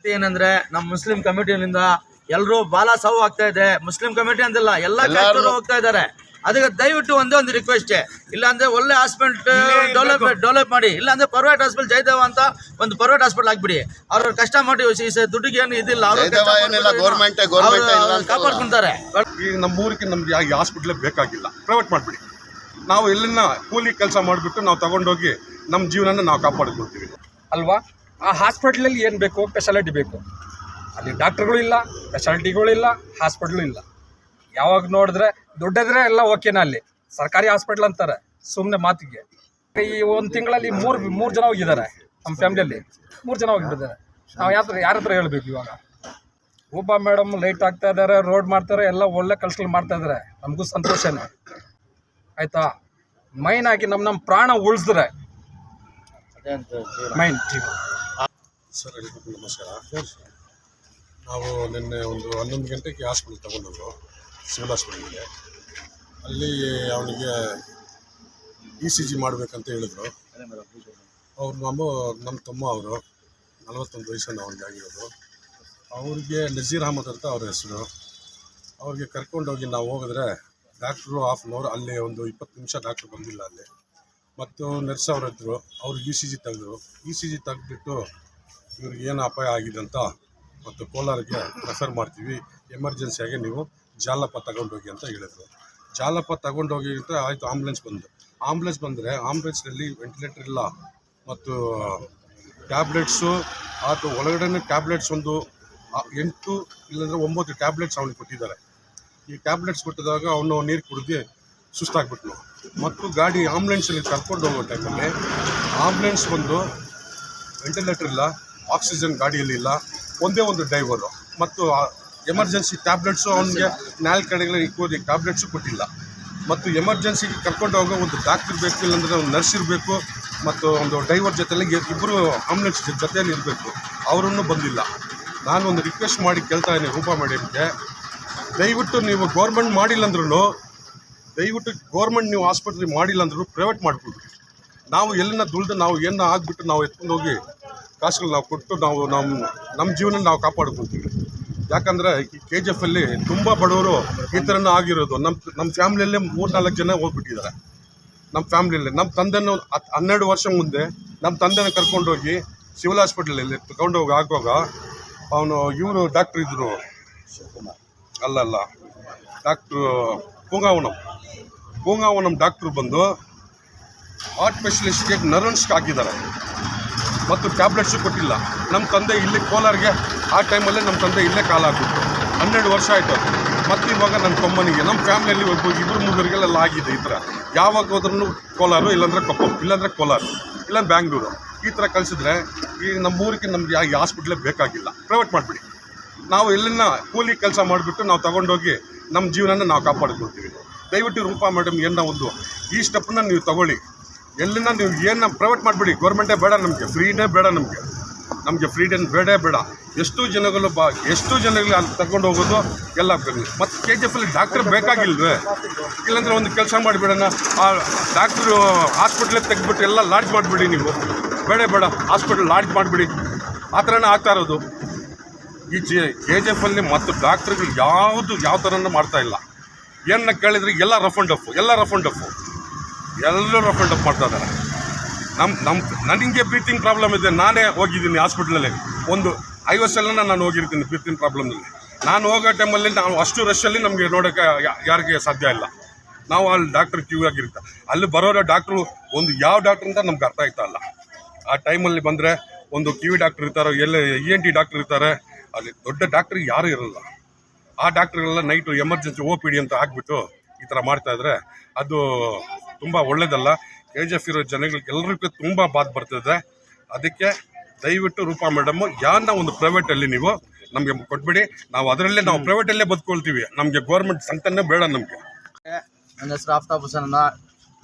ವಿನಂತಿ ಏನಂದ್ರೆ ನಮ್ಮ ಮುಸ್ಲಿಂ ಕಮಿಟಿಯಿಂದ ಎಲ್ಲರೂ ಬಾಲ ಸಾವು ಆಗ್ತಾ ಇದೆ. ಮುಸ್ಲಿಂ ಕಮಿಟಿ ಅಂತಿಲ್ಲ ಎಲ್ಲ ಕ್ಯಾಸ್ಟರು ಹೋಗ್ತಾ ಇದ್ದಾರೆ. ಅದಕ್ಕೆ ದಯವಿಟ್ಟು ಒಂದೇ ಒಂದು ರಿಕ್ವೆಸ್ಟ್ ಇಲ್ಲಾಂದ್ರೆ ಒಳ್ಳೆ ಹಾಸ್ಪಿಟಲ್ ಡೆವಲಪ್ ಡೆವಲಪ್ ಮಾಡಿ. ಇಲ್ಲಾಂದ್ರೆ ಪ್ರೈವೇಟ್ ಹಾಸ್ಪಿಟಲ್ ಜಯದೇವ ಅಂತ ಒಂದು ಪ್ರೈವೇಟ್ ಹಾಸ್ಪಿಟಲ್ ಆಗ್ಬಿಡಿ ಅವ್ರ ಕಷ್ಟ ಮಾಡಿ ದುಡ್ಡಿಗೆ ಏನು. ಇದಿಲ್ಲ ಕಾಪಾಡ್ಕೊಂತಾರೆ. ಈ ನಮ್ಮ ಊರಿಗೆ ನಮ್ಗೆ ಯಾವ ಹಾಸ್ಪಿಟ್ಲೇ ಬೇಕಾಗಿಲ್ಲ. ಪ್ರೈವೇಟ್ ಮಾಡಿಬಿಡಿ. ನಾವು ಇಲ್ಲಿನ ಕೂಲಿ ಕೆಲಸ ಮಾಡಿಬಿಟ್ಟು ನಾವು ತಗೊಂಡೋಗಿ ನಮ್ಮ ಜೀವನನ ನಾವು ಕಾಪಾಡ್ಕೊಳ್ತೀವಿ. ಅಲ್ವಾ? ಆ ಹಾಸ್ಪಿಟ್ಲಲ್ಲಿ ಏನು ಬೇಕು ಸ್ಪೆಷಾಲಿಟಿ ಬೇಕು. ಅಲ್ಲಿ ಡಾಕ್ಟ್ರುಗಳು ಇಲ್ಲ ಫೆಸಿಲಿಟಿಗಳು ಇಲ್ಲ ಹಾಸ್ಪಿಟ್ಲು ಇಲ್ಲ. ಯಾವಾಗ ನೋಡಿದ್ರೆ ದುಡ್ಡಿದ್ರೆ ಎಲ್ಲ ಓಕೆನ ಅಲ್ಲಿ. ಸರ್ಕಾರಿ ಹಾಸ್ಪಿಟ್ಲ್ ಅಂತಾರೆ ಸುಮ್ಮನೆ ಮಾತಿಗೆ. ಈ ಒಂದು ತಿಂಗಳಲ್ಲಿ ಮೂರು ಮೂರು ಜನ ಹೋಗಿದ್ದಾರೆ ನಮ್ಮ ಫ್ಯಾಮಿಲಿಯಲ್ಲಿ ಮೂರು ಜನ ಹೋಗಿದ್ದಾರೆ ನಾವು ಯಾತ್ರ ಯಾರ ಹತ್ರ ಹೇಳ್ಬೇಕು ಇವಾಗ? ಒಬ್ಬ ಮೇಡಮ್ ಲೈಟ್ ಹಾಕ್ತಾ ಇದ್ದಾರೆ ರೋಡ್ ಮಾಡ್ತಾರೆ ಎಲ್ಲ ಒಳ್ಳೆ ಕೆಲಸಗಳು ಮಾಡ್ತಾ ಇದ್ದಾರೆ. ನಮಗೂ ಸಂತೋಷನೇ. ಆಯಿತಾ? ಮೈನ್ ಆಗಿ ನಮ್ಮ ನಮ್ಮ ಪ್ರಾಣ ಉಳಿಸಿದ್ರೆ. ಮೈನ್ ಜೀವ. ಸರ್ ಎಲ್ರಿಗೂ ನಮಸ್ಕಾರ. ನಾವು ನಿನ್ನೆ ಒಂದು ಹನ್ನೊಂದು ಗಂಟೆಗೆ ಹಾಸ್ಪಿಟಲ್ ತಗೊಂಡೋದು ಸಿವಿಲ್ ಹಾಸ್ಪಿಟಲ್ಗೆ. ಅಲ್ಲಿ ಅವನಿಗೆ ಇ ಸಿ ಜಿ ಮಾಡಬೇಕಂತ ಹೇಳಿದರು. ಅವ್ರು ನಮ್ಮ ನಮ್ಮ ತಮ್ಮ ಅವರು, ನಲವತ್ತೊಂದು ವಯಸ್ಸನ್ನು ಅವನಿಗೆ ಆಗಿರೋದು. ಅವ್ರಿಗೆ ನಜೀರ್ ಅಹಮದ್ ಅಂತ ಅವ್ರ ಹೆಸರು. ಅವ್ರಿಗೆ ಕರ್ಕೊಂಡೋಗಿ ನಾವು ಹೋಗಿದ್ರೆ ಡಾಕ್ಟ್ರು ಹಾಫ್ ಆನ್ ಅವರ್ ಅಲ್ಲಿ ಒಂದು ಇಪ್ಪತ್ತು ನಿಮಿಷ ಡಾಕ್ಟ್ರು ಬಂದಿಲ್ಲ ಅಲ್ಲಿ. ಮತ್ತು ನರ್ಸ್ ಅವ್ರು ಇದ್ದರು ಅವ್ರು ಇ ಸಿ ಜಿ ತೆಗೆದ್ರು. ಇ ಸಿ ಜಿ ತೆಗೆದ್ಬಿಟ್ಟು ಇವ್ರಿಗೆ ಏನು ಅಪಾಯ ಆಗಿದೆ ಅಂತ ಮತ್ತು ಕೋಲಾರಿಗೆ ರೆಫರ್ ಮಾಡ್ತೀವಿ. ಎಮರ್ಜೆನ್ಸಿಯಾಗಿ ನೀವು ಜಾಲಪ್ಪ ತಗೊಂಡೋಗಿ ಅಂತ ಹೇಳಿದರು. ಜಾಲಪ್ಪ ತಗೊಂಡೋಗಿ ಅಂತ ಆಯಿತು ಆಂಬುಲೆನ್ಸ್ ಬಂದು. ಆಂಬುಲೆನ್ಸ್ ಬಂದರೆ ಆಂಬುಲೆನ್ಸ್ನಲ್ಲಿ ವೆಂಟಿಲೇಟರ್ ಇಲ್ಲ ಮತ್ತು ಟ್ಯಾಬ್ಲೆಟ್ಸು ಆತು ಒಳಗಡೆ ಟ್ಯಾಬ್ಲೆಟ್ಸ್ ಒಂದು ಎಂಟು ಇಲ್ಲಾಂದರೆ ಒಂಬತ್ತು ಟ್ಯಾಬ್ಲೆಟ್ಸ್ ಅವನಿಗೆ ಕೊಟ್ಟಿದ್ದಾರೆ. ಈ ಟ್ಯಾಬ್ಲೆಟ್ಸ್ ಕೊಟ್ಟಿದಾಗ ಅವನು ನೀರು ಕುಡಿದು ಸುಸ್ತಾಗ್ಬಿಟ್ನು. ಮತ್ತು ಗಾಡಿ ಆಂಬುಲೆನ್ಸಲ್ಲಿ ಕರ್ಕೊಂಡು ಹೋಗೋ ಟೈಮಲ್ಲಿ ಆಂಬುಲೆನ್ಸ್ ಬಂದು ವೆಂಟಿಲೇಟರ್ ಇಲ್ಲ ಆಕ್ಸಿಜನ್ ಗಾಡಿಯಲ್ಲಿ ಇಲ್ಲ. ಒಂದೇ ಒಂದು ಡ್ರೈವರು. ಮತ್ತು ಎಮರ್ಜೆನ್ಸಿ ಟ್ಯಾಬ್ಲೆಟ್ಸು ಅವನಿಗೆ ನಾಲ್ಕು ಕಡೆಗಳಲ್ಲಿ ಇಕ್ಕೋದಿ ಟ್ಯಾಬ್ಲೆಟ್ಸು ಕೊಟ್ಟಿಲ್ಲ. ಮತ್ತು ಎಮರ್ಜೆನ್ಸಿಗೆ ಕರ್ಕೊಂಡು ಹೋಗೋ ಒಂದು ಡಾಕ್ಟರ್ ಬೇಕು, ಇಲ್ಲಾಂದರೆ ಒಂದು ನರ್ಸ್ ಇರಬೇಕು, ಮತ್ತು ಒಂದು ಡ್ರೈವರ್ ಜೊತೆಲಿ ಇಬ್ಬರು ಆಂಬುಲೆನ್ಸ್ ಜೊತೆಯಲ್ಲಿ ಇರಬೇಕು. ಅವರನ್ನು ಬಂದಿಲ್ಲ. ನಾನು ಒಂದು ರಿಕ್ವೆಸ್ಟ್ ಮಾಡಿ ಕೇಳ್ತಾ ಇದ್ದೀನಿ ರೂಪಾ ಮೇಡಮ್ಗೆ ದಯವಿಟ್ಟು ನೀವು ಗೌರ್ಮೆಂಟ್ ಮಾಡಿಲ್ಲ ಅಂದ್ರೂ ದಯವಿಟ್ಟು ಗೌರ್ಮೆಂಟ್ ನೀವು ಆಸ್ಪತ್ರೆ ಮಾಡಿಲ್ಲ ಅಂದ್ರೂ ಪ್ರೈವೇಟ್ ಮಾಡ್ಕೊಳ್ರಿ ನಾವು ಎಲ್ಲಿನ ದುಡ್ದು ನಾವು ಏನು ಆಗ್ಬಿಟ್ಟು ನಾವು ಎತ್ಕೊಂಡು ಹೋಗಿ ಕಾಸುಗಳು ನಾವು ಕೊಟ್ಟು ನಾವು ನಮ್ಮ ನಮ್ಮ ಜೀವನ ನಾವು ಕಾಪಾಡ್ಕೊತೀವಿ. ಯಾಕಂದರೆ ಈ ಕೆ ಜಿ ಎಫಲ್ಲಿ ತುಂಬ ಬಡವರು ಈ ಆಗಿರೋದು. ನಮ್ಮ ನಮ್ಮ ಫ್ಯಾಮ್ಲಿಯಲ್ಲೇ ಮೂರು ನಾಲ್ಕು ಜನ ಹೋಗ್ಬಿಟ್ಟಿದ್ದಾರೆ. ನಮ್ಮ ಫ್ಯಾಮ್ಲಿಯಲ್ಲಿ ನಮ್ಮ ತಂದೆನೂ ಹನ್ನೆರಡು ವರ್ಷ ಮುಂದೆ ನಮ್ಮ ತಂದೆನ ಕರ್ಕೊಂಡೋಗಿ ಸಿವಿಲ್ ಹಾಸ್ಪಿಟಲಲ್ಲಿ ತಗೊಂಡೋಗಿ ಆಗುವಾಗ ಅವನು ಇವರು ಡಾಕ್ಟ್ರ್ ಇದ್ದರು ಅಲ್ಲಲ್ಲ, ಡಾಕ್ಟ್ರು, ಪೂಂಗಾವನಂ. ಪೂಂಗಾವನಂ ಡಾಕ್ಟ್ರು ಬಂದು ಹಾರ್ಟ್ ಸ್ಪೆಷಲಿಸ್ಟ್ಗೆ ನರ್ವನ್ಸ್ಗೆ ಹಾಕಿದ್ದಾರೆ. ಮತ್ತು ಟ್ಯಾಬ್ಲೆಟ್ಸು ಕೊಟ್ಟಿಲ್ಲ. ನಮ್ಮ ತಂದೆ ಇಲ್ಲಿ ಕೋಲಾರಿಗೆ, ಆ ಟೈಮಲ್ಲೇ ನಮ್ಮ ತಂದೆ ಇಲ್ಲೇ ಕಾಲ ಹಾಕಿತ್ತು ಹನ್ನೆರಡು ವರ್ಷ ಆಯಿತು ಮತ್ತು ಇವಾಗ ನನ್ನ ತಮ್ಮನಿಗೆ ನಮ್ಮ ಫ್ಯಾಮಿಲಿಯಲ್ಲಿ ಒಬ್ಬ ಇಬ್ಬರು ಮೂವರಿಗೆಲ್ಲ ಆಗಿದೆ ಈ ಥರ. ಯಾವಾಗ ಹೋದ್ರೂ ಕೋಲಾರು, ಇಲ್ಲಾಂದರೆ ಕೊಪ್ಪ, ಇಲ್ಲಾಂದರೆ ಕೋಲಾರು ಇಲ್ಲ ಬ್ಯಾಂಗ್ಳೂರು. ಈ ಥರ ಕಳಿಸಿದ್ರೆ ಈ ನಮ್ಮ ಊರಿಗೆ ನಮ್ಗೆ ಯಾವ ಹಾಸ್ಪಿಟ್ಲೇ ಬೇಕಾಗಿಲ್ಲ. ಪ್ರೈವೇಟ್ ಮಾಡಿಬಿಡಿ. ನಾವು ಇಲ್ಲಿನ ಕೂಲಿ ಕೆಲಸ ಮಾಡಿಬಿಟ್ಟು ನಾವು ತೊಗೊಂಡೋಗಿ ನಮ್ಮ ಜೀವನನ ನಾವು ಕಾಪಾಡಿಕೊಳ್ತೀವಿ. ದಯವಿಟ್ಟು ರೂಪಾ ಮೇಡಮ್ ಏನೋ ಒಂದು ಈ ಸ್ಟೆಪ್ನ ನೀವು ತಗೊಳ್ಳಿ. ಎಲ್ಲಿನ ನೀವು ಏನು ಪ್ರೈವೇಟ್ ಮಾಡಿಬಿಡಿ ಗೌರ್ಮೆಂಟೇ ಬೇಡ ನಮಗೆ ಫ್ರೀನೇ ಬೇಡ ನಮಗೆ. ನಮಗೆ ಫ್ರೀಡನ್ ಬೇಡೇ ಬೇಡ. ಎಷ್ಟು ಜನಗಳು ಬಾ, ಎಷ್ಟು ಜನಗಳು ಅಲ್ಲಿ ತಗೊಂಡು ಹೋಗೋದು ಎಲ್ಲ ಮತ್ತು ಕೆ ಜಿ ಎಫಲ್ಲಿ ಡಾಕ್ಟ್ರ್ ಬೇಕಾಗಿಲ್ವೇ? ಇಲ್ಲಾಂದ್ರೆ ಒಂದು ಕೆಲಸ ಮಾಡಿಬಿಡೋಣ. ಆ ಡಾಕ್ಟ್ರು ಹಾಸ್ಪಿಟ್ಲಿಗೆ ತೆಗೆದ್ಬಿಟ್ಟು ಎಲ್ಲ ಲಾಡ್ಜ್ ಮಾಡಿಬಿಡಿ ನೀವು. ಬೇಡ ಬೇಡ ಹಾಸ್ಪಿಟ್ಲ್ ಲಾಡ್ಜ್ ಮಾಡಿಬಿಡಿ. ಆ ಥರನೇ ಆಗ್ತಾ ಇರೋದು. ಈ ಜಿ ಕೆ ಜಿ ಎಫಲ್ಲಿ ಮತ್ತು ಡಾಕ್ಟ್ರುಗಳು ಯಾವುದು, ಯಾವ ಥರನೂ ಮಾಡ್ತಾ ಇಲ್ಲ. ಏನನ್ನ ಕೇಳಿದ್ರೆ ಎಲ್ಲ ರಫ್ ಆ್ಯಂಡ್ ಡಫು ಎಲ್ಲ ರಫ್ ಆ್ಯಂಡ್ ಡಫ್ ಎಲ್ಲರೂ ಅಪ್ ಮಾಡ್ತಾ ಇದ್ದಾರೆ. ನಮ್ಮ ನಮ್ಮ ನನಗೆ ಬ್ರೀತಿಂಗ್ ಪ್ರಾಬ್ಲಮ್ ಇದೆ. ನಾನೇ ಹೋಗಿದ್ದೀನಿ ಹಾಸ್ಪಿಟ್ಲಲ್ಲಿ ಒಂದು ಐವತ್ತು ಸಲ ನಾನು ಹೋಗಿರ್ತೀನಿ ಬ್ರೀತಿಂಗ್ ಪ್ರಾಬ್ಲಮ್ನಲ್ಲಿ ನಾನು ಹೋಗೋ ಟೈಮಲ್ಲಿ ನಾವು ಅಷ್ಟು ರಶಲ್ಲಿ ನಮಗೆ ನೋಡೋಕ್ಕೆ ಯಾರಿಗೆ ಸಾಧ್ಯ ಇಲ್ಲ. ನಾವು ಅಲ್ಲಿ ಡಾಕ್ಟ್ರ್ ಕ್ಯೂ ಆಗಿರುತ್ತೆ. ಅಲ್ಲಿ ಬರೋರೋ ಡಾಕ್ಟ್ರು ಒಂದು ಯಾವ ಡಾಕ್ಟ್ರ್ ಅಂತ ನಮ್ಗೆ ಅರ್ಥ ಆಯ್ತಾ ಇಲ್ಲ. ಆ ಟೈಮಲ್ಲಿ ಬಂದರೆ ಒಂದು ಕಿವಿ ಡಾಕ್ಟ್ರ್ ಇರ್ತಾರೋ ಎಲ್ಲ ಇ ಎನ್ ಟಿ ಡಾಕ್ಟ್ರ್ ಇರ್ತಾರೆ. ಅಲ್ಲಿ ದೊಡ್ಡ ಡಾಕ್ಟ್ರ್ ಯಾರೂ ಇರಲ್ಲ. ಆ ಡಾಕ್ಟ್ರ್ಗಳೆಲ್ಲ night emergency O P D ಅಂತ ಹಾಕ್ಬಿಟ್ಟು ಈ ಥರ ಮಾಡ್ತಾಯಿದ್ರೆ ಅದು ತುಂಬ ಒಳ್ಳೇದಲ್ಲ. ಕೆ ಜಿ ಎಫ್ ಇರೋ ಜನಗಳಿಗೆಲ್ಲರಿಗೂ ತುಂಬ ಬಾಧ್ ಬರ್ತಿದೆ. ಅದಕ್ಕೆ ದಯವಿಟ್ಟು ರೂಪಾ ಮೇಡಮು, ಯಾರನ್ನ ಒಂದು ಪ್ರೈವೇಟಲ್ಲಿ ನೀವು ನಮಗೆ ಕೊಟ್ಬಿಡಿ. ನಾವು ಅದರಲ್ಲೇ ನಾವು ಪ್ರೈವೇಟಲ್ಲೇ ಬದುಕೊಳ್ತೀವಿ. ನಮಗೆ ಗೌರ್ಮೆಂಟ್ ಸಂಕಟನೇ ಬೇಡ ನಮಗೆ. ನನ್ನ ಹೆಸರು Aftab Hussain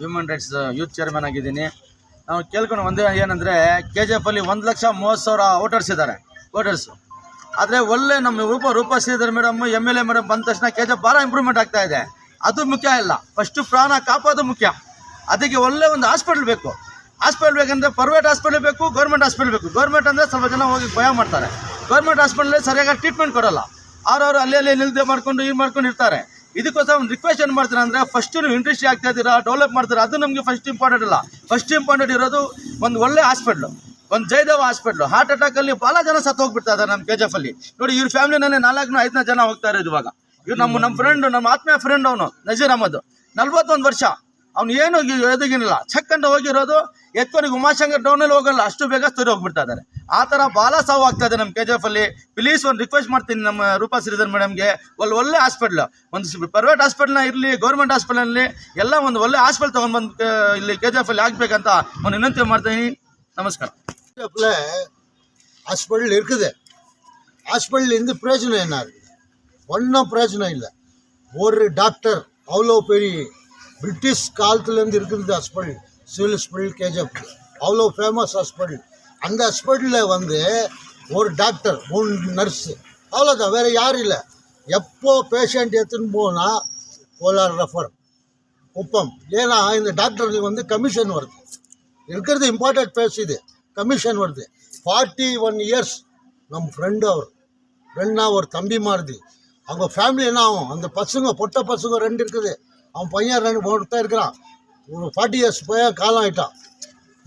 human rights youth chairman ಆಗಿದ್ದೀನಿ. ನಾವು ಕೇಳ್ಕೊಂಡು ಒಂದೇ ಏನಂದರೆ ಕೆ ಜಿ ಎಫಲ್ಲಿ ಒಂದು ಲಕ್ಷ ಮೂವತ್ತು ಸಾವಿರ ವೋಟರ್ಸ್ ಇದ್ದಾರೆ. ವೋಟರ್ಸು ಆದರೆ ಒಳ್ಳೆ ನಮ್ಮ Roopa Roopa Sridhar madam M L A madam ಬಂದ ತಕ್ಷಣ ಕೆ ಜಿ ಎಫ್ ಭಾಳ ಇಂಪ್ರೂವ್ಮೆಂಟ್ ಆಗ್ತಾ ಇದೆ. ಅದು ಮುಖ್ಯ ಇಲ್ಲ. ಫಸ್ಟು ಪ್ರಾಣ ಕಾಪಾಡೋದು ಮುಖ್ಯ. ಅದಕ್ಕೆ ಒಳ್ಳೆ ಒಂದು ಹಾಸ್ಪಿಟ್ಲ್ ಬೇಕು. ಹಾಸ್ಪಿಟ್ಲ್ ಬೇಕಂದ್ರೆ ಪ್ರೈವೇಟ್ ಹಾಸ್ಪಿಟ್ಲ್ ಬೇಕು ಗೌರ್ಮೆಂಟ್ ಹಾಸ್ಪಿಟ್ಲ್ ಬೇಕು. ಗೌರ್ಮೆಂಟ್ ಅಂದರೆ ಸ್ವಲ್ಪ ಜನ ಹೋಗಿ ಭಯ ಮಾಡ್ತಾರೆ. ಗೌರ್ಮೆಂಟ್ ಹಾಸ್ಪಿಟಲ್ ಸರಿಯಾಗಿ ಟ್ರೀಟ್ಮೆಂಟ್ ಕೊಡಲ್ಲ. ಅವ್ರವ್ರು ಅಲ್ಲಿ ಅಲ್ಲಿ ನಿಲ್ದೆ ಮಾಡ್ಕೊಂಡು ಇದು ಮಾಡ್ಕೊಂಡು ಇರ್ತಾರೆ. ಇದಕ್ಕೋಸ್ಕರ ಒಂದು ರಿಕ್ವೆಸ್ಟ್ ಏನು ಮಾಡ್ತಾರೆ ಅಂದರೆ ಫಸ್ಟ್ ನೀವು ಇಂಡಸ್ಟ್ರಿ ಆಗ್ತಾ ಇದ್ದೀರಾ ಡೆವಲಪ್ ಮಾಡ್ತಾರೆ, ಅದು ನಮಗೆ ಫಸ್ಟ್ ಇಂಪಾರ್ಟೆಂಟ್ ಇಲ್ಲ ಫಸ್ಟ್ ಇಂಪಾರ್ಟೆಂಟ್ ಇರೋದು ಒಂದು ಒಳ್ಳೆ ಹಾಸ್ಪಿಟ್ಲು ಒಂದು ಜಯದೇವ ಹಾಸ್ಪಿಟ್ಲು ಹಾರ್ಟ್ ಅಟ್ಯಾಕಲ್ಲಿ ಭಾಳ ಜನ ಸತ್ತು ಹೋಗ್ಬಿಡ್ತಾ ಇದ್ದಾರೆ ನಮ್ಮ ಕೆ ಜಿ ನೋಡಿ, ಇವ್ರ ಫ್ಯಾಮಿಲಿನೇ ನಾಲ್ಕು ಐದನೇ ಜನ ಹೋಗ್ತಾ ಇರೋದು ಇವಾಗ. ಇವ್ರು ನಮ್ಮ ನಮ್ಮ ಫ್ರೆಂಡು ನಮ್ಮ ಆತ್ಮೀಯ ಫ್ರೆಂಡ್ ಅವನು, ನಜೀರ್ ಅಹಮದ್. ನಲ್ವತ್ತೊಂದು ವರ್ಷ. ಅವ್ನು ಏನು ಎದುಗಿನಿಲ್ಲ ಚಕ್ಕಂಡು ಹೋಗಿರೋದು ಎತ್ಕೊಂಡು ಉಮಾಶಂಕರ್ ಡೌನಲ್ಲಿ ಹೋಗಲ್ಲ ಅಷ್ಟು ಬೇಗ ಸರಿ ಹೋಗ್ಬಿಡ್ತಾ ಇದ್ದಾರೆ ಆ ಥರ ಭಾಳ ಸಾವು ಆಗ್ತಾ ಇದೆ ನಮ್ಮ ಕೆ ಜಿ ಎಫ್ ಅಲ್ಲಿ ಪ್ಲೀಸ್ ಒಂದು ರಿಕ್ವೆಸ್ಟ್ ಮಾಡ್ತೀನಿ ನಮ್ಮ ರೂಪಾ ಶ್ರೀಧರ್ ಮೇಡಮ್ಗೆ ಒಂದು ಒಳ್ಳೆ ಹಾಸ್ಪಿಟ್ಲ್ ಒಂದು ಪ್ರೈವೇಟ್ ಹಾಸ್ಪಿಟ್ಲ್ನ ಇರಲಿ ಗೌರ್ಮೆಂಟ್ ಹಾಸ್ಪಿಟಲಲ್ಲಿ ಎಲ್ಲ ಒಂದು ಒಳ್ಳೆ ಹಾಸ್ಪಿಟಲ್ ತೊಗೊಂಡ್ಬಂದು ಇಲ್ಲಿ ಕೆ ಜಿ ಎಫ್ ಅಲ್ಲಿ ಆಗ್ಬೇಕಂತ ಒಂದು ವಿನಂತಿ ಮಾಡ್ತೀನಿ ನಮಸ್ಕಾರ கேஜிஎஃப்ல ஹாஸ்பிட்டல் இருக்குது ஹாஸ்பிட்டல் இருந்து பிரயோஜனம் என்ன இருக்குது ஒன்றும் பிரயோஜனம் இல்லை ஒரு டாக்டர் அவ்வளோ பெரிய பிரிட்டிஷ் காலத்துலேருந்து இருக்கிறது ஹாஸ்பிட்டல் சிவில் ஹாஸ்பிட்டல் கேஜப். அவ்வளோ ஃபேமஸ் ஹாஸ்பிட்டல் அந்த ஹாஸ்பிட்டலில் வந்து ஒரு டாக்டர் மூணு நர்ஸு அவ்வளோதான் வேறு யாரும் இல்லை. எப்போ பேஷண்ட் எடுத்துன்னு போனால் கோலார் ரெஃபர் குப்பம். ஏன்னா இந்த டாக்டருக்கு வந்து கமிஷன் வருது. இருக்கிறது இம்பார்ட்டன்ட் பேஸ் இது. கமிஷன் வருது. ஃபார்ட்டி ஒன் இயர்ஸ் நம்ம ஃப்ரெண்டு அவர் ஃப்ரெண்ட்னா ஒரு தம்பி மாறுது. அவங்க ஃபேமிலி என்ன ஆகும்? அந்த பசங்க பொட்ட பசங்க ரெண்டு இருக்குது. அவன் பையன் ரெண்டு ஒருத்தன் இருக்கிறான். ஒரு ஃபார்ட்டி இயர்ஸ் பையன் காலம் ஆகிட்டான்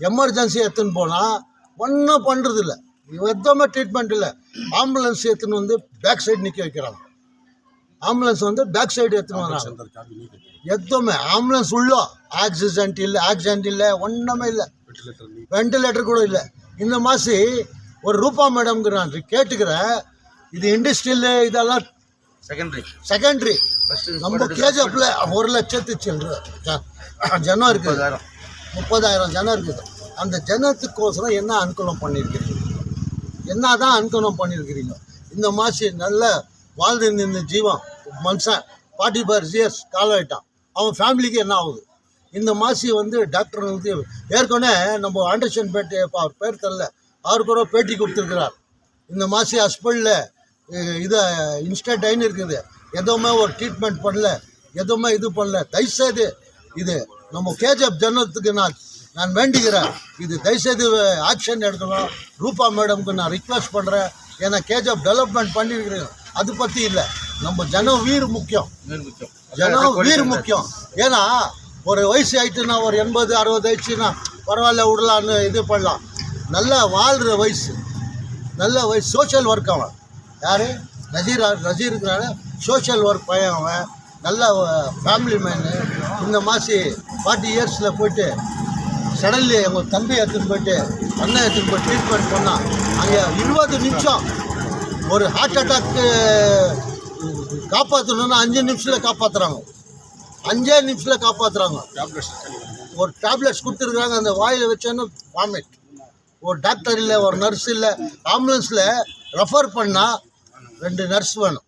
எமர்ஜென்சி எடுத்துன்னு போனால் ஒன்றும் பண்ணுறதில்ல எதுவுமே ட்ரீட்மெண்ட் இல்லை. ஆம்புலன்ஸ் எடுத்துன்னு வந்து பேக் சைடு நிற்க வைக்கிறாங்க ஆம்புலன்ஸ் வந்து பேக் சைடு எடுத்துன்னு வராங்க எதுவுமே. ஆம்புலன்ஸ் உள்ளோ. ஆக்சிடென்ட் இல்லை ஆக்சிடென்ட் இல்லை ஒன்றுமே இல்லை. வெண்டிலேட்டர் கூட இல்லை. இந்த மாதிரி ஒரு ரூபா மேடம்ங்கிறான் கேட்டுக்கிறேன். இது இண்டஸ்ட்ரியல் இதெல்லாம் செகண்டரி செகண்டரி நம்ம கேஜப்ல ஒரு லட்சத்து சில்லற ஜனம் இருக்குது. முப்பதாயிரம். ஜனம் இருக்குது. அந்த ஜனத்துக்கோசரம் என்ன அனுகூலம் பண்ணியிருக்கிறீங்க? என்ன தான் அனுகூலம் பண்ணியிருக்கிறீங்க? இந்த மாசி நல்ல வாழ்ந்து இந்த ஜீவன். மனுஷன் ஃபார்ட்டி ஃபைவ் இயர்ஸ் காலம் ஆயிட்டான். அவன் ஃபேமிலிக்கு என்ன ஆகுது? இந்த மாசி வந்து டாக்டர் வந்து ஏற்கனவே நம்ம ஆண்டர்சன் பேட்டி அவர் பேர் தெரில. அவர் கூட பேட்டி கொடுத்துருக்கிறார். இந்த மாசி ஹாஸ்பிட்டலில் இதை இன்ஸ்டன்ட் ஆயின்னு இருக்குது. எதுவுமே ஒரு ட்ரீட்மெண்ட் பண்ணல. எதுவுமே இது பண்ணல. தயவுசெய்து இது நம்ம கேஜிஎஃப் ஜனத்துக்கு நான் நான் வேண்டிக்கிறேன் இது தயவுசெய்து ஆக்ஷன் எடுக்கணும். ரூபா மேடம்க்கு நான் ரிக்வெஸ்ட் பண்ணுறேன் ஏன்னா கேஜிஎஃப் டெவலப்மெண்ட் பண்ணியிருக்கிறேன் அது பற்றி இல்லை. நம்ம ஜனம் வீர் முக்கியம். ஜனம் வீர் முக்கியம். ஏன்னா ஒரு வயசு ஆயிட்டுனா ஒரு எண்பது அறுபது ஆயிடுச்சுன்னா பரவாயில்ல விடலான்னு இது பண்ணலாம். நல்லா வாழ்கிற வயசு. நல்ல வயசு. சோஷியல் ஒர்க் அவன். யார்? நசீர் நசீர் இருக்கிறாரு சோஷியல் ஒர்க் பையன் அவன் நல்ல ஃபேமிலி மேனு இந்த மாசி ஃபார்ட்டி இயர்ஸில் போயிட்டு சடன்லி எங்கள் தம்பி எடுத்துன்னு போயிட்டு அண்ணன் எடுத்துன்னு போய் ட்ரீட்மெண்ட் பண்ணான் அங்கே இருபது நிமிஷம் ஒரு ஹார்ட் அட்டாக்கு காப்பாற்றணும்னா அஞ்சு நிமிஷத்தில் காப்பாற்றுறாங்க அஞ்சே நிமிஷத்தில் காப்பாற்றுறாங்க ஒரு டேப்லெட்ஸ் கொடுத்துருக்குறாங்க அந்த வாயில் வச்சோன்னு வாமிட் ஒரு டாக்டர் இல்லை ஒரு நர்ஸ் இல்லை ஆம்புலன்ஸில் ரெஃபர் பண்ணால் ரெண்டு நர்ஸ் வேணும்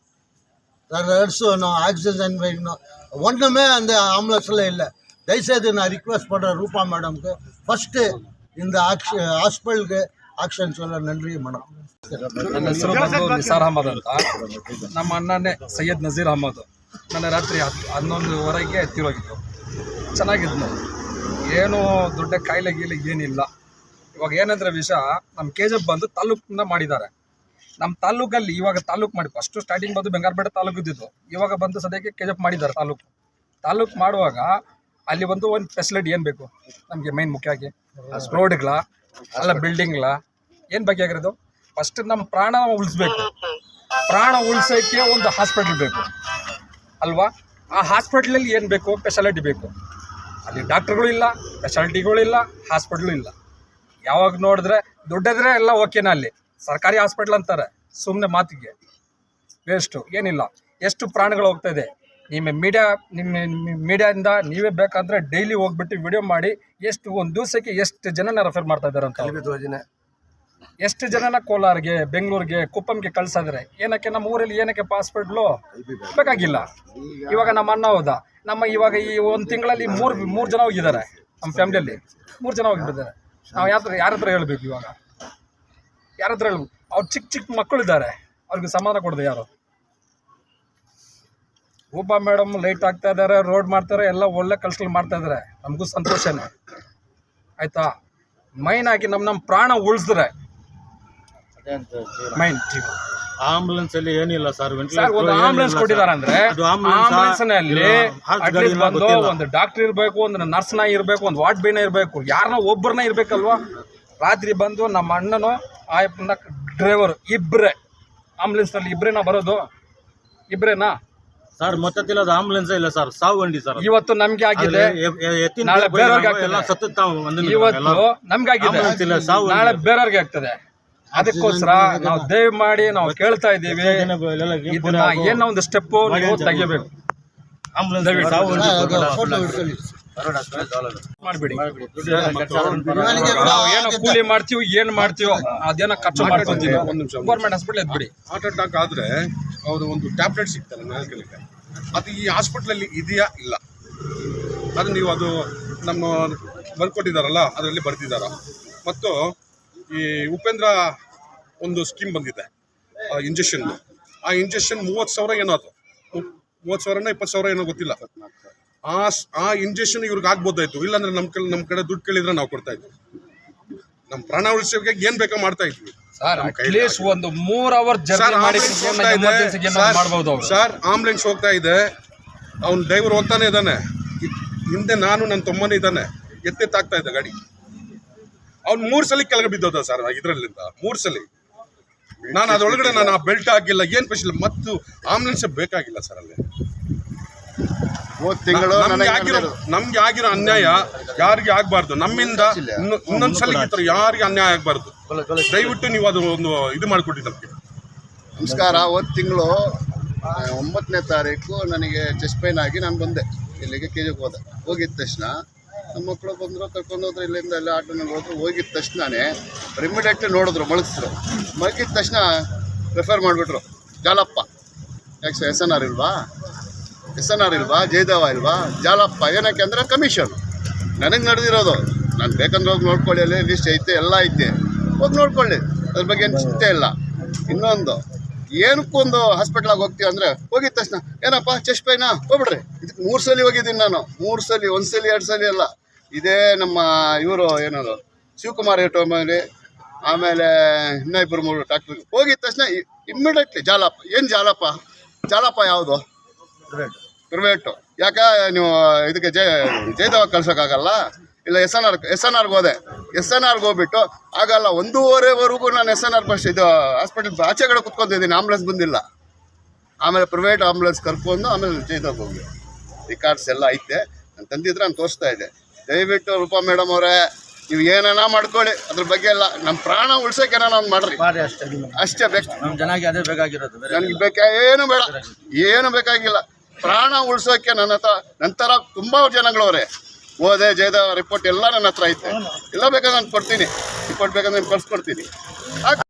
ரெண்டு நர்ஸ் வேணும் ஆக்சிஜன் வேணும் ஒன்றுமே அந்த ஆம்புலன்ஸில் இல்லை தயவுசெய்து நான் ரிக்வெஸ்ட் பண்ணுறேன் ரூபா மேடம்க்கு ஃபஸ்ட்டு இந்த ஆக்ஷ ஹாஸ்பிட்டலுக்கு ஆக்ஷன் சொல்ல நன்றி மேடம் ನನ್ನ ಹೆಸರು ಬಂದು ನಿಸಾರ್ ಅಹಮದ್ ಅಂತ ನಮ್ಮ ಅಣ್ಣನೇ ಸೈಯದ್ ನಜೀರ್ ಅಹಮದ್ ನನ್ನ ರಾತ್ರಿ ಹತ್ತು ಹನ್ನೊಂದುವರೆಗೆ ಎತ್ತಿರೋಗಿದ್ದು ಚೆನ್ನಾಗಿದ್ನು ಏನು ದೊಡ್ಡ ಕಾಯಿಲೆ ಗೀಲೆ ಏನಿಲ್ಲ ಇವಾಗ ಏನಂದ್ರೆ ವಿಷಯ ನಮ್ಮ ಕೆ ಜಿ ಎಫ್ ಬಂದು ತಾಲೂಕಿಂದ ಮಾಡಿದ್ದಾರೆ ನಮ್ಮ ತಾಲೂಕಲ್ಲಿ ಇವಾಗ ತಾಲೂಕು ಮಾಡಿ ಫಸ್ಟು ಸ್ಟಾರ್ಟಿಂಗ್ ಬಂದು ಬೆಂಗಾರಪೇಟೆ ತಾಲೂಕು ಇದ್ದಿದ್ದು. ಇವಾಗ ಬಂದು ಸದ್ಯಕ್ಕೆ ಕೆ ಜಪ್ ಎಫ್ ಮಾಡಿದ್ದಾರೆ ತಾಲೂಕು. ತಾಲೂಕು ಮಾಡುವಾಗ ಅಲ್ಲಿ ಬಂದು ಒಂದು ಫೆಸಿಲಿಟಿ ಏನು ಬೇಕು? ನಮಗೆ ಮೈನ್ ಮುಖ್ಯವಾಗಿ ರೋಡ್ಗಳ ಅಲ್ಲ ಬಿಲ್ಡಿಂಗ್ಗಳ ಏನು ಆಗಿರೋದು? ಫಸ್ಟ್ ನಮ್ಮ ಪ್ರಾಣ ಉಳಿಸ್ಬೇಕು. ಪ್ರಾಣ ಉಳಿಸೋಕ್ಕೆ ಒಂದು ಹಾಸ್ಪಿಟ್ಲ್ ಬೇಕು. ಅಲ್ವಾ? ಆ ಹಾಸ್ಪಿಟ್ಲಲ್ಲಿ ಏನು ಬೇಕು? ಫೆಸಿಲಿಟಿ ಬೇಕು. ಅಲ್ಲಿ ಡಾಕ್ಟ್ರುಗಳು ಇಲ್ಲ ಫೆಸಿಲಿಟಿಗಳು ಇಲ್ಲ ಹಾಸ್ಪಿಟ್ಲು ಇಲ್ಲ. ಯಾವಾಗ ನೋಡಿದ್ರೆ, ದುಡ್ಡಿದ್ರೆ ಎಲ್ಲ ಓಕೆನಾ ಅಲ್ಲಿ. ಸರ್ಕಾರಿ ಹಾಸ್ಪಿಟ್ಲ್ ಅಂತಾರೆ. ಸುಮ್ಮನೆ ಮಾತಿಗೆ. ವೇಸ್ಟು. ಏನಿಲ್ಲ. ಎಷ್ಟು ಪ್ರಾಣಗಳು ಹೋಗ್ತಾ ಇದೆ. ನಿಮ್ಮ ಮೀಡಿಯಾ ನಿಮ್ಮ ಮೀಡಿಯಾದಿಂದ ನೀವೇ ಬೇಕಂದ್ರೆ ಡೈಲಿ ಹೋಗ್ಬಿಟ್ಟು ವಿಡಿಯೋ ಮಾಡಿ ಎಷ್ಟು ಒಂದು ದಿವಸಕ್ಕೆ ಎಷ್ಟು ಜನನ ರೆಫರ್ ಮಾಡ್ತಾ ಇದ್ದಾರೆ ಅಂತ. ಯೋಜನೆ. ಎಷ್ಟು ಜನನ ಕೋಲಾರ್ಗೆ ಬೆಂಗಳೂರಿಗೆ ಕುಪ್ಪಂಗೆ ಕಳ್ಸಿದ್ರೆ ಏನಕ್ಕೆ ನಮ್ಮ ಊರಲ್ಲಿ ಏನಕ್ಕೆ ಹಾಸ್ಪಿಟ್ಲು ಬೇಕಾಗಿಲ್ಲ. ಇವಾಗ ನಮ್ಮ ಅಣ್ಣ ಹೋದ. ನಮ್ಮ ಇವಾಗ ಈ ಒಂದು ತಿಂಗಳಲ್ಲಿ ಮೂರು ಮೂರು ಜನ ಹೋಗಿದ್ದಾರೆ. ನಮ್ಮ ಫ್ಯಾಮಿಲಿಯಲ್ಲಿ. ಮೂರು ಜನ ಹೋಗಿದ್ದಾರೆ ನಾವು ಯಾತ್ರ ಯಾರ ಹತ್ರ ಹೇಳ್ಬೇಕು ಇವಾಗ? ಯಾರ ಹತ್ರ ಹೇಳ್ಬೇಕು ಅವ್ರು ಚಿಕ್ಕ ಚಿಕ್ಕ ಮಕ್ಕಳಿದ್ದಾರೆ. ಅವ್ರಿಗೆ ಸಮಾನ ಕೊಡದೆ ಯಾರು? ಒಬ್ಬ ಮೇಡಮ್ ಲೈಟ್ ಹಾಕ್ತಾ ಇದ್ದಾರೆ ರೋಡ್ ಮಾಡ್ತಾರೆ ಎಲ್ಲ ಒಳ್ಳೆ ಕೆಲಸಗಳು ಮಾಡ್ತಾ ಇದ್ದಾರೆ ನಮಗೂ ಸಂತೋಷನೇ. ಆಯ್ತಾ? ಮೈನ್ ಹಾಕಿ ನಮ್ಮ ನಮ್ಮ ಪ್ರಾಣ ಉಳಿಸಿದ್ರೆ. ಮೈನ್ ಆಂಬುಲೆನ್ಸ್ ಅಲ್ಲಿ ಏನಿಲ್ಲ ಸರ್ ಒಂದು ಆಂಬುಲೆನ್ಸ್ ಕೊಟ್ಟಿದ್ದಾರೆ ಅಂದ್ರೆ ಅದು ಆಂಬುಲೆನ್ಸ್ನಲ್ಲಿ ಬಂದು ಒಂದು ಡಾಕ್ಟರ್ ಇರ್ಬೇಕು ಒಂದು ನರ್ಸ್ನ ಇರ್ಬೇಕು ಒಂದು ವಾರ್ಡ್ ಬೇನ ಇರ್ಬೇಕು ಯಾರನ್ನ ಒಬ್ಬರನ್ನ ಇರ್ಬೇಕಲ್ವಾ? ರಾತ್ರಿ ಬಂದು ನಮ್ಮ ಅಣ್ಣನು ಆಯಪ್ಪನ ಡ್ರೈವರು ಆಂಬುಲೆನ್ಸ್ ಆಂಬುಲೆನ್ಸ್ನಲ್ಲಿ ಇಬ್ಬರೇನಾ ಬರೋದು? ಇಬ್ಬರೇನಾ ಸರ್ ಮತ್ತೆ ಅದು ಆಂಬುಲೆನ್ಸ್ ಇಲ್ಲ ಸರ್. ಸಾವು ಬಂಡಿ ಸರ್ ಇವತ್ತು ನಮ್ಗೆ ಆಗಿದೆ. ನಾಳೆ ಬೇರೆಯವ್ರಿಗೆ ಆಗ್ತದೆ. ಇವತ್ತು ನಮ್ಗೆ ಆಗಿದೆ. ನಾಳೆ ಬೇರೆಯವ್ರಿಗೆ ಆಗ್ತದೆ. ಅದಕ್ಕೋಸ್ಕರ ನಾವು ದಯವಿ ಮಾಡಿ ನಾವು ಕೇಳ್ತಾ ಇದ್ದೀವಿ. ಏನೋ ಒಂದು ಸ್ಟೆಪ್ ನೀವು ತೆಗಿಬೇಕು. ಆಂಬುಲೆನ್ಸ್ ಸಾವು ಮಾಡ್ಬಿಡಿ. ನಾವು ಏನೋ ಕೂಲಿ ಮಾಡ್ತೀವಿ ಏನ್ ಮಾಡ್ತೀವೋ ಅದೇನೋ ಖರ್ಚು ಮಾಡ್ಕೊಂತೀವಿ ಒಂದ್ ನಿಮಿಷ, ಒಂದ್ ಗೌರ್ಮೆಂಟ್ ಹಾಸ್ಪಿಟಲ್ ಎದ್ಬಿಡಿ ಹಾರ್ಟ್ ಅಟ್ಯಾಕ್ ಆದ್ರೆ ಅವರು ಒಂದು ಟ್ಯಾಬ್ಲೆಟ್ ಸಿಗ್ತಾರೆ ನಾಲ್ಕಲಿಕ್ಕೆ ಅದು ಈ ಹಾಸ್ಪಿಟ್ಲಲ್ಲಿ ಇದೆಯಾ? ಇಲ್ಲ. ಅದು ನೀವು ಅದು ನಮ್ಮ ಬರ್ಕೊಟ್ಟಿದ್ದಾರಲ್ಲ ಅದರಲ್ಲಿ ಬರ್ತಿದ್ದಾರ ಮತ್ತು ಈ ಉಪೇಂದ್ರ ಒಂದು ಸ್ಕೀಮ್ ಬಂದಿದೆ ಇಂಜೆಕ್ಷನ್ ಆ ಇಂಜೆಕ್ಷನ್ ಮೂವತ್ತು ಸಾವಿರ ಏನೋ ಅದು. ಮೂವತ್ತು ಸಾವಿರನ ಇಪ್ಪತ್ತು ಸಾವಿರ ಏನೋ ಗೊತ್ತಿಲ್ಲ. ಆ ಆ ಇಂಜೆಕ್ಷನ್ ಇವ್ರಿಗೆ ಆಗ್ಬೋದಾಯ್ತು. ಇಲ್ಲಾಂದ್ರೆ ನಮ್ಮ ಕಡೆ ನಮ್ಮ ಕಡೆ ದುಡ್ಡು ಕೇಳಿದ್ರೆ ನಾವು ಕೊಡ್ತಾ ಇದ್ವಿ. ನಮ್ಮ ಪ್ರಾಣ ಉಳಿಸೋಕೆ ಏನು ಬೇಕೋ ಮಾಡ್ತಾ ಇದ್ವಿ. ಒಂದು ಮೂರ್ ಅವರ್. ಸರ್ ಆಂಬುಲೆನ್ಸ್ ಹೋಗ್ತಾ ಇದೆ. ಅವ್ನ ಡ್ರೈವರ್ ಹೋಗ್ತಾನೆ ಇದ್ದಾನೆ ಹಿಂದೆ ನಾನು ನನ್ನ ತಮ್ಮನೇ ಇದ್ದಾನೆ ಎತ್ತೆತ್ತಾಗ್ತಾ ಇದ್ದ ಗಾಡಿ. ಅವ್ನು ಮೂರು ಸಲ ಕೆಳಗೆ ಬಿದ್ದೋದ ಸರ್ ಇದರಲ್ಲಿಂದ. ಮೂರು ಸಲ. ನಾನು ಅದರೊಳಗಡೆ ನಾನು ಆ ಬೆಲ್ಟ್ ಹಾಕಿಲ್ಲ ಏನು ಸ್ಪೆಷಲ್ ಮತ್ತು ಆಂಬುಲೆನ್ಸ್ ಬೇಕಾಗಿಲ್ಲ ಸರ್ ಅಲ್ಲಿ. ತಿಂಗಳು ನಮ್ಗೆ ನನಗೆ ಆಗಿರೋ ನಮ್ಗೆ ಆಗಿರೋ ಅನ್ಯಾಯ ಯಾರಿಗೆ ಆಗ್ಬಾರ್ದು? ನಮ್ಮಿಂದ ಇನ್ನೊಂದ್ಸಲ ಇನ್ನೊಂದ್ ಸಲ ಈ ಥರ ಯಾರಿಗೆ ಅನ್ಯಾಯ ಆಗ್ಬಾರ್ದು? ದಯವಿಟ್ಟು ನೀವು ಅದು ಒಂದು ಇದು ಮಾಡಿಕೊಡಿ ನಮಗೆ. ನಮಸ್ಕಾರ. ಹೋದ ತಿಂಗಳು ಒಂಬತ್ತನೇ ತಾರೀಕು ನನಗೆ ಚೆಸ್ಟ್ ಪೈನ್ ಆಗಿ ನಾನು ಬಂದೆ. ಇಲ್ಲಿಗೆ ಕೆ ಜಿಗೆ ಹೋದೆ. ಹೋಗಿದ ತಕ್ಷಣ ನಮ್ಮ ಮಕ್ಕಳು ಬಂದರು ಕರ್ಕೊಂಡು ಹೋದ್ರೆ ಇಲ್ಲಿಂದ ಎಲ್ಲ ಆಟೋನಲ್ಲಿ ಹೋದ್ರು. ಹೋಗಿದ ತಕ್ಷಣನೇ ರಿಮಿಡಿಯೇಟ್ಲಿ ನೋಡಿದ್ರು ಮಲಗಿಸ್ರು. ಮಲಗಿದ ತಕ್ಷಣ ರೆಫರ್ ಮಾಡಿಬಿಟ್ರು. ಜಾಲಪ್ಪ. ಯಾಕೆ ಎಸ್ ಎನ್ ಆರ್ ಇಲ್ವಾ? ಎಸ್ ಎನ್ ಆರ್ ಇಲ್ವಾ, ಜಯದೇವ ಇಲ್ವಾ, ಜಾಲಪ್ಪ, ಏನಕ್ಕೆ ಅಂದರೆ ಕಮಿಷನ್ ನನಗೆ ನಡೆದಿರೋದು. ನಾನು ಬೇಕಂದ್ರೆ ಹೋಗಿ ನೋಡ್ಕೊಳ್ಳಿ, ಅಲ್ಲಿ ಲಿಸ್ಟ್ ಐತೆ, ಎಲ್ಲ ಐತೆ. ಹೋಗಿ ನೋಡ್ಕೊಳ್ಳಿ. ಅದ್ರ ಬಗ್ಗೆ ಏನು ಚಿಂತೆ ಇಲ್ಲ. ಇನ್ನೊಂದು ಏನಕ್ಕೊಂದು ಹಾಸ್ಪಿಟ್ಲಾಗ ಹೋಗ್ತೀವಿ ಅಂದರೆ ಹೋಗಿದ ತಕ್ಷಣ, ಏನಪ್ಪ ಚೆಸ್ಟ್ ಪೈನಾ ಹೋಗ್ಬಿಡ್ರಿ. ಇದಕ್ಕೆ ಮೂರು ಸಲ ಹೋಗಿದ್ದೀನಿ ನಾನು. ಮೂರು ಸಲ, ಒಂದು ಸಲ, ಎರಡು ಸಲ ಅಲ್ಲ. ಇದೇ ನಮ್ಮ ಇವರು ಏನದು, ಶಿವಕುಮಾರ್ ಟೋಮಲ್ಲಿ ಆಮೇಲೆ ಇನ್ನೂ ಇಬ್ಬರು ಮೂರು ಡಾಕ್ಟ್ರ್ ಹೋಗಿದ ತಕ್ಷಣ ಇಮ್ಮಿಡಿಯೇಟ್ಲಿ ಜಾಲಪ್ಪ. ಏನು ಜಾಲಪ್ಪ? ಜಾಲಪ್ಪ ಯಾವುದು? ಪ್ರೈವೇಟು ಯಾಕ ನೀವು ಇದಕ್ಕೆ ಜೈ ಜೈದವಾಗ ಕಳ್ಸೋಕ್ಕಾಗಲ್ಲ? ಇಲ್ಲ S N R S N ಆರ್ಗೆ ಹೋದೆ. ಎಸ್ ಎನ್ ಆರ್ಗೆ ಹೋಗ್ಬಿಟ್ಟು ಆಗಲ್ಲ ಒಂದೂವರೆವರೆಗೂ ನಾನು ಎಸ್ ಎನ್ ಆರ್ ಬಸ್ ಇದು ಹಾಸ್ಪಿಟಲ್ ಆಚೆಗಡೆ ಕುತ್ಕೊಂಡಿದ್ದೀನಿ ಆಂಬುಲೆನ್ಸ್ ಬಂದಿಲ್ಲ. ಆಮೇಲೆ ಪ್ರೈವೇಟ್ ಆಂಬುಲೆನ್ಸ್ ಕರ್ಕೊಂಡು ಆಮೇಲೆ ಜಯದೇವ್ ಹೋಗಿ. ರಿಕಾರ್ಡ್ಸ್ ಎಲ್ಲ ಐತೆ. ನಾನು ತಂದಿದ್ರೆ ನಾನು ತೋರಿಸ್ತಾ ಇದ್ದೆ. ದಯವಿಟ್ಟು ರೂಪಾ ಮೇಡಮ್ ಅವರೇ ನೀವು ಏನೇನ ಮಾಡ್ಕೊಳ್ಳಿ. ಅದ್ರ ಬಗ್ಗೆ ಎಲ್ಲ ನಮ್ಮ ಪ್ರಾಣ ಉಳ್ಸೋಕೆ ಏನಾನ ಒಂದು ಮಾಡ್ರಿ. ಅಷ್ಟೇ ಬೆಸ್ಟ್ ಬೇಕು ನಮ್ಮ ಜನಕ್ಕೆ ಅದೇ ಬೇಕಾಗಿರೋದು ನನಗೆ ಬೇಕಾ ಏನು ಬೇಡ. ಏನು ಬೇಕಾಗಿಲ್ಲ. ಪ್ರಾಣ ಉಳಿಸೋಕೆ ನನ್ನ ಹತ್ರ, ನಂತರ ತುಂಬ ಜನಗಳವ್ರೆ. ಓದೆ ಜಯದೇವ ರಿಪೋರ್ಟ್ ಎಲ್ಲ ನನ್ನ ಹತ್ರ ಐತೆ. ಎಲ್ಲ ಬೇಕಾದ್ರೆ ನಾನು ಕೊಡ್ತೀನಿ. ರಿಪೋರ್ಟ್ ಬೇಕಾದ್ರೆ ನಾನು ಕಳ್ಸ್ಕೊಡ್ತೀನಿ.